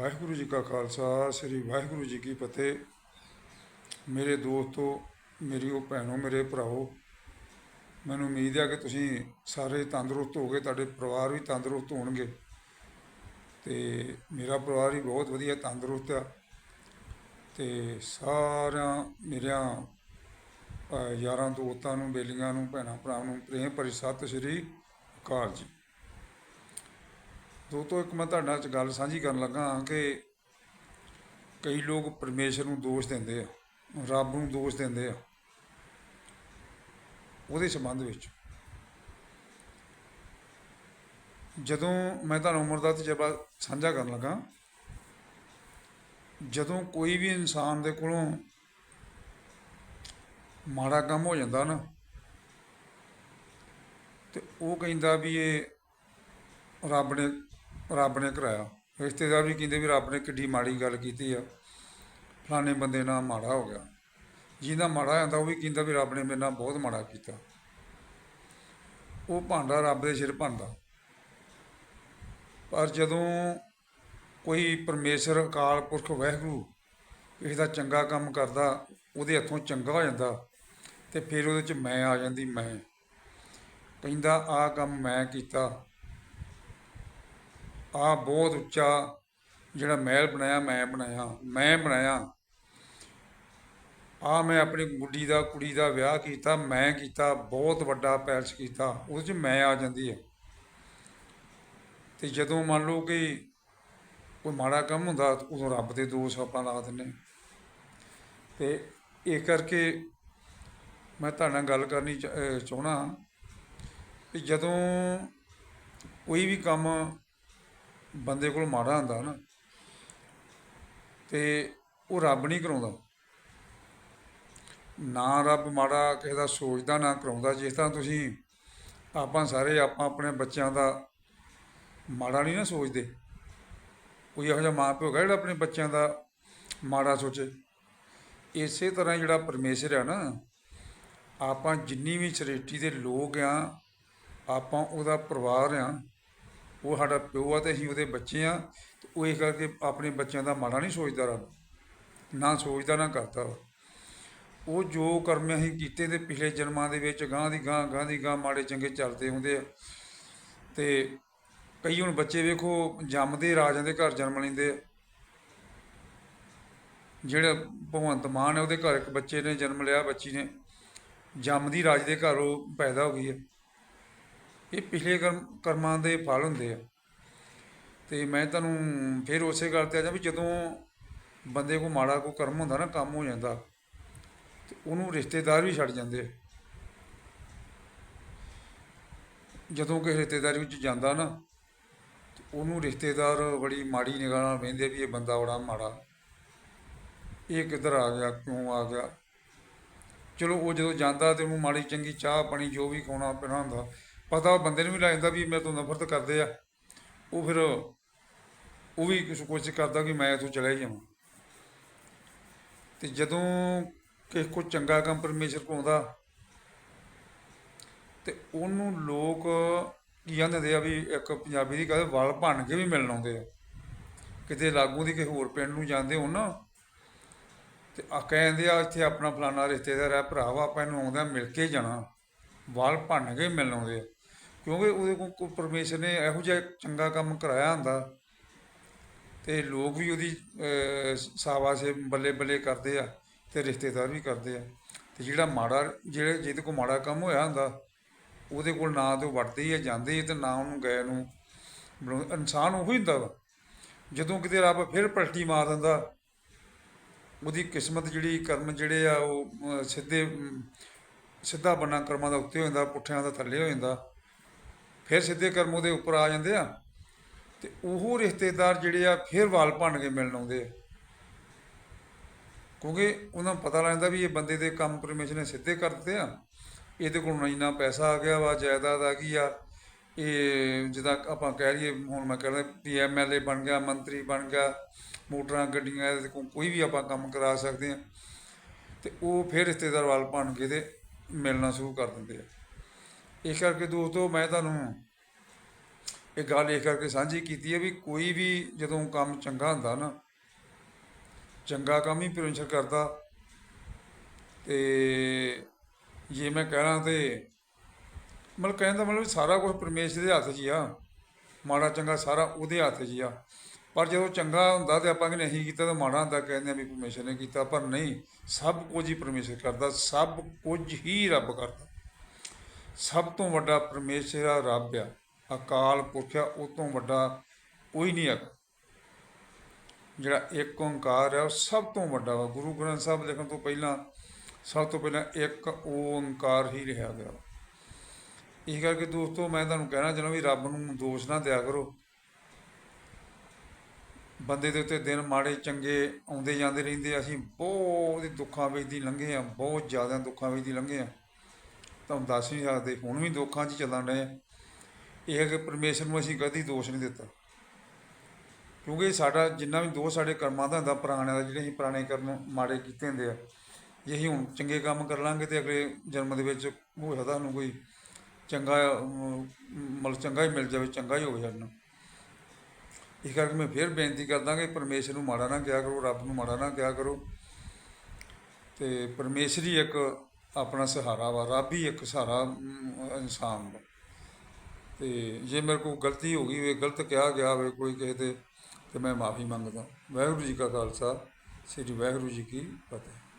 ਵਾਹਿਗੁਰੂ ਜੀ ਕਾ ਖਾਲਸਾ, ਸ੍ਰੀ ਵਾਹਿਗੁਰੂ ਜੀ ਕੀ ਫਤਿਹ। ਮੇਰੇ ਦੋਸਤੋ, ਮੇਰੀ ਉਹ ਭੈਣੋ, ਮੇਰੇ ਭਰਾਓ, ਮੈਨੂੰ ਉਮੀਦ ਹੈ ਕਿ ਤੁਸੀਂ ਸਾਰੇ ਤੰਦਰੁਸਤ ਹੋਗੇ, ਤੁਹਾਡੇ ਪਰਿਵਾਰ ਵੀ ਤੰਦਰੁਸਤ ਹੋਣਗੇ। ਤੇ ਮੇਰਾ ਪਰਿਵਾਰ ਵੀ ਬਹੁਤ ਵਧੀਆ ਤੰਦਰੁਸਤ ਆ। ਤੇ ਸਾਰਿਆਂ ਮੇਰਿਆਂ ਯਾਰਾਂ ਦੋਸਤਾਂ ਨੂੰ, ਬੇਲੀਆਂ ਨੂੰ, ਭੈਣਾਂ ਭਰਾਵਾਂ ਨੂੰ, ਪ੍ਰੇਮ ਭਰੀ ਸਤਿ ਸ੍ਰੀ ਅਕਾਲ ਜੀ। ਦੋਸਤੋ ਇੱਕ ਮੈਂ ਤੁਹਾਡੇ ਨਾਲ ਗੱਲ ਸਾਂਝੀ ਕਰਨ ਲੱਗਾ ਹਾਂ ਕਿ ਕਈ ਲੋਕ ਪਰਮੇਸ਼ਰ ਨੂੰ ਦੋਸ਼ ਦਿੰਦੇ ਆ, ਰੱਬ ਨੂੰ ਦੋਸ਼ ਦਿੰਦੇ ਆ, ਉਹਦੇ ਸੰਬੰਧ ਵਿੱਚ। ਜਦੋਂ ਮੈਂ ਤੁਹਾਨੂੰ ਉਮਰ ਦਾ ਤਜਰਬਾ ਸਾਂਝਾ ਕਰਨ ਲੱਗਾ, ਜਦੋਂ ਕੋਈ ਵੀ ਇਨਸਾਨ ਦੇ ਕੋਲੋਂ ਮਾੜਾ ਕੰਮ ਹੋ ਜਾਂਦਾ ਨਾ, ਤੇ ਉਹ ਕਹਿੰਦਾ ਵੀ ਇਹ ਰੱਬ ਨੇ ਰੱਬ ਨੇ ਕਰਾਇਆ। ਰਿਸ਼ਤੇਦਾਰ ਵੀ ਕਹਿੰਦੇ ਵੀ ਰੱਬ ਨੇ ਕਿੱਡੀ ਮਾੜੀ ਗੱਲ ਕੀਤੀ ਆ। ਫਲਾਣੇ ਬੰਦੇ ਨਾਲ ਮਾੜਾ ਹੋ ਗਿਆ। ਜਿਹਦਾ ਮਾੜਾ ਜਾਂਦਾ ਉਹ ਵੀ ਕਹਿੰਦਾ ਵੀ ਰੱਬ ਨੇ ਮੇਰੇ ਨਾਲ ਬਹੁਤ ਮਾੜਾ ਕੀਤਾ। ਉਹ ਭਾਂਡਾ ਰੱਬ ਦੇ ਸਿਰ ਭਾਂਦਾ ਪਰ ਜਦੋਂ ਕੋਈ ਪਰਮੇਸ਼ਰ, ਅਕਾਲ ਪੁਰਖ, ਵਾਹਿਗੁਰੂ ਕਿਸੇ ਦਾ ਚੰਗਾ ਕੰਮ ਕਰਦਾ, ਉਹਦੇ ਹੱਥੋਂ ਚੰਗਾ ਹੋ ਜਾਂਦਾ ਤੇ ਫਿਰ ਉਹਦੇ ਚ ਮੈਂ ਆ ਜਾਂਦੀ, ਮੈਂ। ਕਹਿੰਦਾ, ਆਹ ਕੰਮ ਮੈਂ ਕੀਤਾ। ਆ ਬਹੁਤ ਉੱਚਾ ਜਿਹੜਾ ਮਹਿਲ ਬਣਾਇਆ, ਮੈਂ ਬਣਾਇਆ ਮੈਂ ਬਣਾਇਆ ਆ ਮੈਂ ਆਪਣੀ ਗੁੱਡੀ ਦਾ, ਕੁੜੀ ਦਾ ਵਿਆਹ ਕੀਤਾ, ਮੈਂ ਕੀਤਾ, ਬਹੁਤ ਵੱਡਾ ਪੈਲਸ ਕੀਤਾ ਉਹਦੇ ਚ ਮੈਂ ਆ ਜਾਂਦੀ ਹੈ ਤੇ ਜਦੋਂ ਮੰਨ ਲਓ ਕਿ ਕੋਈ ਮਾੜਾ ਕੰਮ ਹੁੰਦਾ, ਉਦੋਂ ਰੱਬ ਦੇ ਦੋਸ਼ ਆਪਾਂ ਲਾ ਦਿੰਦੇ ਹਾਂ। ਤੇ ਇਹ ਕਰਕੇ ਮੈਂ ਤੁਹਾਡੇ ਨਾਲ ਗੱਲ ਕਰਨੀ ਚ- ਚਾਹੁੰਦਾ ਕਿ ਜਦੋਂ ਕੋਈ ਵੀ ਕੰਮ ਬੰਦੇ ਕੋਲ ਮਾੜਾ ਹੁੰਦਾ ਨਾ, ਤੇ ਉਹ ਰੱਬ ਨਹੀਂ ਕਰਾਉਂਦਾ। ਨਾ ਰੱਬ ਮਾੜਾ ਕਿਸੇ ਦਾ ਸੋਚਦਾ, ਨਾ ਕਰਾਉਂਦਾ। ਜਿਸ ਤਰ੍ਹਾਂ ਤੁਸੀਂ ਆਪਾਂ ਸਾਰੇ ਆਪਾਂ ਆਪਣੇ ਬੱਚਿਆਂ ਦਾ ਮਾੜਾ ਨਹੀਂ ਨਾ ਸੋਚਦੇ। ਕੋਈ ਇਹੋ ਜਿਹਾ ਮਾਂ ਪਿਓ ਹੈਗਾ ਜਿਹੜਾ ਆਪਣੇ ਬੱਚਿਆਂ ਦਾ ਮਾੜਾ ਸੋਚੇ। ਇਸੇ ਤਰ੍ਹਾਂ ਜਿਹੜਾ ਪਰਮੇਸ਼ਰ ਆ ਨਾ, ਆਪਾਂ ਜਿੰਨੀ ਵੀ ਸ੍ਰਿਸ਼ਟੀ ਦੇ ਲੋਕ ਆ, ਆਪਾਂ ਉਹਦਾ ਪਰਿਵਾਰ ਆ ਉਹ ਸਾਡਾ ਪਿਓ ਆ ਤੇ ਅਸੀਂ ਉਹਦੇ ਬੱਚੇ ਆ ਉਹ ਇਸ ਕਰਕੇ ਆਪਣੇ ਬੱਚਿਆਂ ਦਾ ਮਾੜਾ ਨਹੀਂ ਸੋਚਦਾ ਰੱਬ, ਨਾ ਸੋਚਦਾ ਨਾ ਕਰਦਾ। ਵਾ। ਉਹ ਜੋ ਕਰਮ ਅਸੀਂ ਕੀਤੇ ਤੇ ਪਿਛਲੇ ਜਨਮਾਂ ਦੇ ਵਿੱਚ ਗਾਂ ਦੀ ਗਾਂ ਗਾਂ ਦੀ ਗਾਂ ਮਾੜੇ ਚੰਗੇ ਚੱਲਦੇ ਹੁੰਦੇ ਆ। ਤੇ ਕਈ ਹੁਣ ਬੱਚੇ ਵੇਖੋ ਜੰਮਦੇ ਰਾਜਾਂ ਦੇ ਘਰ ਜਨਮ ਲੈਂਦੇ ਆ। ਜਿਹੜਾ ਭਗਵੰਤ ਮਾਨ ਹੈ ਉਹਦੇ ਘਰ ਇੱਕ ਬੱਚੇ ਨੇ ਜਨਮ ਲਿਆ, ਬੱਚੀ ਨੇ। ਜੰਮਦੀ ਰਾਜ ਦੇ ਘਰ ਉਹ ਪੈਦਾ ਹੋ ਗਈ ਹੈ ਇਹ ਪਿਛਲੇ ਕਰਮ, ਕਰਮਾਂ ਦੇ ਫਲ ਹੁੰਦੇ ਆ। ਤੇ ਮੈਂ ਤੁਹਾਨੂੰ ਫਿਰ ਉਸੇ ਗੱਲ ਤੇ ਆ ਜਾ ਵੀ ਜਦੋਂ ਬੰਦੇ ਕੋ ਮਾੜਾ ਕੋ ਕਰਮ ਹੁੰਦਾ ਨਾ, ਕੰਮ ਹੋ ਜਾਂਦਾ, ਤੇ ਉਹਨੂੰ ਰਿਸ਼ਤੇਦਾਰ ਵੀ ਛੱਡ ਜਾਂਦੇ ਜਦੋਂ ਕਿਸੇ ਰਿਸ਼ਤੇਦਾਰੀ ਵਿੱਚ ਜਾਂਦਾ ਨਾ ਉਹਨੂੰ ਰਿਸ਼ਤੇਦਾਰ ਬੜੀ ਮਾੜੀ ਨਿਗਾਹ ਨਾਲ ਵੇਖਦੇ ਵੀ ਇਹ ਬੰਦਾ ਬੜਾ ਮਾੜਾ। ਇਹ ਕਿੱਧਰ ਆ ਗਿਆ, ਕਿਉਂ ਆ ਗਿਆ? ਚਲੋ ਉਹ ਜਦੋਂ ਜਾਂਦਾ ਤੇ ਉਹਨੂੰ ਮਾੜੀ ਚੰਗੀ ਚਾਹ ਪਾਣੀ ਜੋ ਵੀ ਖਾਣਾ ਪੀਣਾ ਹੁੰਦਾ ਪਤਾ ਬੰਦੇ ਨੂੰ ਵੀ ਲੱਗ ਜਾਂਦਾ ਵੀ ਮੇਰੇ ਤੋਂ ਨਫ਼ਰਤ ਕਰਦੇ ਆ। ਉਹ ਫਿਰ ਉਹ ਵੀ ਕੁਛ ਕੋਸ਼ਿਸ਼ ਕਰਦਾ ਕਿ ਮੈਂ ਇੱਥੋਂ ਚਲਾ ਹੀ ਜਾਵਾਂ। ਤੇ ਜਦੋਂ ਕਿਸੇ ਕੋ ਚੰਗਾ ਕੰਮ ਪਰਮੇਸ਼ਰ ਪਾਉਂਦਾ ਆਉਂਦਾ, ਤੇ ਉਹਨੂੰ ਲੋਕ ਕੀ ਕਹਿੰਦੇ ਆ ਵੀ ਇੱਕ ਪੰਜਾਬੀ ਦੀ ਕਹਿੰਦੇ ਵਲ ਭੰਨ ਕੇ ਵੀ ਮਿਲਣ ਆਉਂਦੇ ਆ। ਕਿਤੇ ਲਾਗੂ ਦੀ ਕਿਸੇ ਹੋਰ ਪਿੰਡ ਨੂੰ ਜਾਂਦੇ ਹੋਣ ਨਾ, ਤੇ ਆ ਕਹਿੰਦੇ ਆ, ਇੱਥੇ ਆਪਣਾ ਫਲਾਣਾ ਰਿਸ਼ਤੇਦਾਰ ਹੈ ਭਰਾ ਵਾ, ਆਪਾਂ ਇਹਨੂੰ ਆਉਂਦਾ ਮਿਲ ਕੇ ਜਾਣਾ। ਵਾਲ ਭੰਨ ਕੇ ਮਿਲਣ ਆਉਂਦੇ ਆ। ਕਿਉਂਕਿ ਉਹਦੇ ਕੋਲ ਕੋਈ ਪਰਮੇਸ਼ਰ ਨੇ ਇਹੋ ਜਿਹਾ ਚੰਗਾ ਕੰਮ ਕਰਾਇਆ ਹੁੰਦਾ। ਤੇ ਲੋਕ ਵੀ ਉਹਦੀ ਅਹ, ਸਾਬਾਸੇ ਬੱਲੇ ਬੱਲੇ ਕਰਦੇ ਆ ਤੇ ਰਿਸ਼ਤੇਦਾਰ ਵੀ ਕਰਦੇ ਆ। ਤੇ ਜਿਹੜਾ ਮਾੜਾ ਜਿਹੜੇ ਜਿਹਦੇ ਕੋਲ ਮਾੜਾ ਕੰਮ ਹੋਇਆ ਹੁੰਦਾ ਉਹਦੇ ਕੋਲ ਨਾ ਤੇ ਉਹ ਵੜਦੇ ਹੀ ਆ ਜਾਂਦੇ ਹੀ ਆ ਤੇ ਨਾ ਉਹਨੂੰ ਗਏ ਨੂੰ ਇਨਸਾਨ ਉਹ ਹੀ ਹੁੰਦਾ ਵਾ। ਜਦੋਂ ਕਿਤੇ ਰੱਬ ਫਿਰ ਪਲਟੀ ਮਾਰ ਦਿੰਦਾ ਉਹਦੀ ਕਿਸਮਤ ਜਿਹੜੀ ਕਰਮ ਜਿਹੜੇ ਆ ਉਹ ਸਿੱਧੇ ਸਿੱਧਾ ਬੰਨਾ ਕਰਮਾਂ ਦਾ ਉੱਤੇ ਹੋ ਜਾਂਦਾ ਪੁੱਠਿਆਂ ਦਾ ਥੱਲੇ ਹੋ ਜਾਂਦਾ। ਫਿਰ ਸਿੱਧੇ ਕਰਮ ਉਹਦੇ ਉੱਪਰ ਆ ਜਾਂਦੇ ਆ। ਤੇ ਉਹ ਰਿਸ਼ਤੇਦਾਰ ਜਿਹੜੇ ਆ, ਫਿਰ ਵਾਲ ਭੰਨ ਕੇ ਮਿਲਣ ਆਉਂਦੇ ਆ। ਕਿਉਂਕਿ ਉਹਨਾਂ ਨੂੰ ਪਤਾ ਲੱਗਦਾ ਵੀ ਇਹ ਬੰਦੇ ਦੇ ਕੰਮ ਪਰਮੇਸ਼ਰ ਨੇ ਸਿੱਧੇ ਕਰ ਦਿੱਤੇ ਆ। ਇਹਦੇ ਕੋਲ ਇੰਨਾ ਪੈਸਾ ਆ ਗਿਆ ਵਾ, ਜਾਇਦਾਦ ਆ ਗਈ ਆ। ਇਹ ਜਿੱਦਾਂ ਆਪਾਂ ਕਹਿ ਲਈਏ, ਹੁਣ ਮੈਂ ਕਹਿੰਦਾ ਵੀ ਐਮਐਲਏ ਬਣ ਗਿਆ, ਮੰਤਰੀ ਬਣ ਗਿਆ, ਮੋਟਰਾਂ, ਗੱਡੀਆਂ ਇਹਦੇ ਕੋਲ ਕੋਈ ਵੀ ਆਪਾਂ ਕੰਮ ਕਰਾ ਸਕਦੇ ਆ। ਤੇ ਉਹ ਫਿਰ ਰਿਸ਼ਤੇਦਾਰ ਵਾਲ ਭੰਨ ਕੇ ਤੇ ਮਿਲਣਾ ਸ਼ੁਰੂ ਕਰ ਦਿੰਦੇ ਆ। ਇਸ ਕਰਕੇ ਦੋਸਤੋ, ਮੈਂ ਤੁਹਾਨੂੰ ਇਹ ਗੱਲ ਇਹ ਕਰਕੇ ਸਾਂਝੀ ਕੀਤੀ ਹੈ ਵੀ ਕੋਈ ਵੀ ਜਦੋਂ ਕੰਮ ਚੰਗਾ ਹੁੰਦਾ ਨਾ, ਚੰਗਾ ਕੰਮ ਹੀ ਪਰਮੇਸ਼ਰ ਕਰਦਾ। ਤੇ ਜੇ ਮੈਂ ਕਹਿਣਾ ਤੇ ਮਤਲਬ ਕਹਿੰਦਾ ਮਤਲਬ ਸਾਰਾ ਕੁਝ ਪਰਮੇਸ਼ਰ ਦੇ ਹੱਥ 'ਚ ਹੀ ਆ। ਮਾੜਾ ਚੰਗਾ ਸਾਰਾ ਉਹਦੇ ਹੱਥ 'ਚ ਹੀ ਆ। ਪਰ ਜਦੋਂ ਚੰਗਾ ਹੁੰਦਾ ਤੇ ਆਪਾਂ ਕਹਿੰਦੇ ਨਹੀਂ ਕੀਤਾ ਤਾਂ ਮਾੜਾ ਹੁੰਦਾ, ਕਹਿੰਦੇ ਆ ਵੀ ਪਰਮੇਸ਼ਰ ਨੇ ਕੀਤਾ। ਪਰ ਨਹੀਂ, ਸਭ ਕੁਝ ਹੀ ਪਰਮੇਸ਼ਰ ਕਰਦਾ, ਸਭ ਕੁਝ ਹੀ ਰੱਬ ਕਰਦਾ। ਸਭ ਤੋਂ ਵੱਡਾ ਪਰਮੇਸ਼ਰ ਆ ਰੱਬ ਆ। ਅਕਾਲ ਪੁਰਖ ਆ, ਉਹ ਤੋਂ ਵੱਡਾ ਕੋਈ ਨਹੀਂ ਹੈਗਾ। ਜਿਹੜਾ ਇੱਕ ਓੰਕਾਰ ਹੈ ਉਹ ਸਭ ਤੋਂ ਵੱਡਾ ਵਾ। ਗੁਰੂ ਗ੍ਰੰਥ ਸਾਹਿਬ ਲਿਖਣ ਤੋਂ ਪਹਿਲਾਂ ਸਭ ਤੋਂ ਪਹਿਲਾਂ ਇੱਕ ਓੰਕਾਰ ਹੀ ਰਿਹਾ ਗਿਆ ਇਸ ਕਰਕੇ ਦੋਸਤੋ, ਮੈਂ ਤੁਹਾਨੂੰ ਕਹਿਣਾ ਚਾਹੁੰਦਾ ਵੀ ਰੱਬ ਨੂੰ ਦੋਸ਼ ਨਾ ਦਿਆ ਕਰੋ। ਬੰਦੇ ਦੇ ਉੱਤੇ ਦਿਨ ਮਾੜੇ ਚੰਗੇ ਆਉਂਦੇ ਜਾਂਦੇ ਰਹਿੰਦੇ ਅਸੀਂ ਬਹੁਤ ਦੁੱਖਾਂ ਵਿੱਚ ਦੀ ਲੰਘੇ ਆ, ਬਹੁਤ ਜ਼ਿਆਦਾ ਦੁੱਖਾਂ ਵਿੱਚ ਦੀ ਲੰਘੇ ਆ। ਤੁਹਾਨੂੰ ਦੱਸ ਨਹੀਂ ਸਕਦੇ ਹੁਣ ਵੀ ਦੁੱਖਾਂ 'ਚ ਚੱਲਣ ਰਹੇ ਇਹ ਹੈ ਕਿ ਪਰਮੇਸ਼ਰ ਨੂੰ ਅਸੀਂ ਕਦੀ ਦੋਸ਼ ਨਹੀਂ ਦਿੱਤਾ। ਕਿਉਂਕਿ ਸਾਡਾ ਜਿੰਨਾ ਵੀ ਦੋਸ਼ ਸਾਡੇ ਕਰਮਾਂ ਦਾ ਹੁੰਦਾ ਪੁਰਾਣਿਆਂ ਦਾ ਜਿਹੜੇ ਅਸੀਂ ਪੁਰਾਣੇ ਕਰਮ ਮਾੜੇ ਕੀਤੇ ਹੁੰਦੇ ਆ ਜੇ ਅਸੀਂ ਹੁਣ ਚੰਗੇ ਕੰਮ ਕਰ ਲਾਂਗੇ ਤੇ ਅਗਲੇ ਜਨਮ ਦੇ ਵਿੱਚ ਹੋ ਸਕਦਾ ਸਾਨੂੰ ਕੋਈ ਚੰਗਾ ਅਮ, ਮਤਲਬ ਚੰਗਾ ਹੀ ਮਿਲ ਜਾਵੇ ਚੰਗਾ ਹੀ ਹੋਵੇ ਸਾਡੇ ਇਸ ਕਰਕੇ ਮੈਂ ਫਿਰ ਬੇਨਤੀ ਕਰਦਾ ਕਿ ਪਰਮੇਸ਼ਰ ਨੂੰ ਮਾੜਾ ਨਾ ਕਿਹਾ ਕਰੋ ਰੱਬ ਨੂੰ ਮਾੜਾ ਨਾ ਕਿਹਾ ਕਰੋ। ਤੇ ਪਰਮੇਸ਼ਰ ਹੀ ਇੱਕ ਆਪਣਾ ਸਹਾਰਾ ਵਾ, ਰੱਬ ਹੀ ਇੱਕ ਸਹਾਰਾ ਇਨਸਾਨ ਦਾ ਤੇ ਜੇ ਮੇਰੇ ਕੋਲ ਗਲਤੀ ਹੋ ਗਈ ਹੋਵੇ ਗਲਤ ਕਿਹਾ ਗਿਆ ਹੋਵੇ, ਕੋਈ ਕਿਸੇ ਤੇ ਤੇ ਮੈਂ ਮਾਫੀ ਮੰਗਦਾ। ਵਾਹਿਗੁਰੂ ਜੀ ਕਾ ਖਾਲਸਾ, ਸ੍ਰੀ ਵਾਹਿਗੁਰੂ ਜੀ ਕੀ ਫਤਿਹ।